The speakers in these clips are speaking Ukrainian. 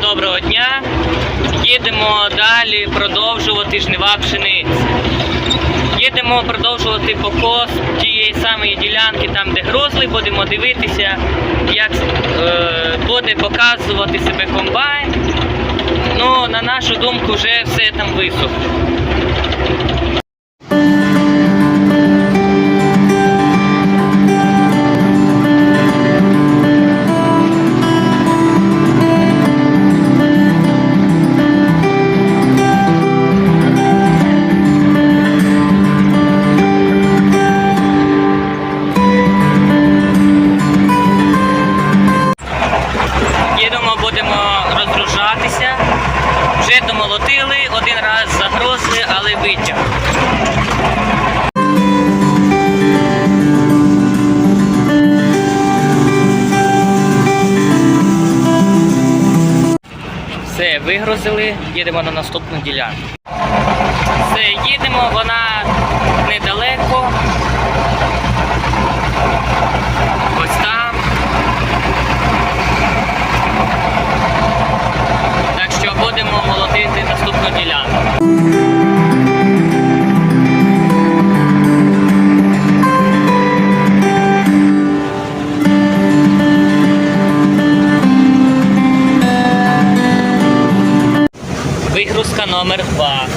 доброго дня. Їдемо далі продовжувати жнива пшениці. Їдемо продовжувати покос тієї самої ділянки, там де грозли, будемо дивитися, як е, буде показувати себе комбайн. Ну, на нашу думку, вже все там висохло. Розгружатися. Вже домолотили, один раз загрозли, але витяг. Все, вигрузили, їдемо на наступну ділянку. Все, їдемо, вона недалеко. Вигрузка номер 2.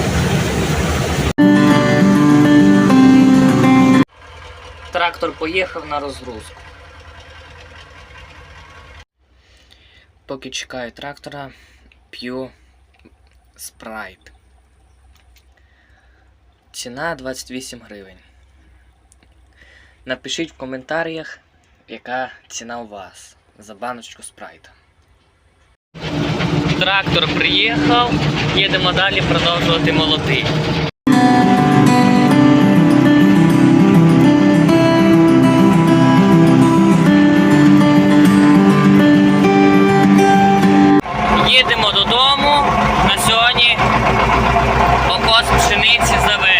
Трактор поїхав на розгрузку. Поки чекаю трактора, п'ю спрайт. Ціна 28 гривень. Напишіть в коментарях, яка ціна у вас за баночку спрайта. Трактор приїхав, їдемо далі продовжувати молоти. Їдемо додому. На сьогодні покос пшениці завершений.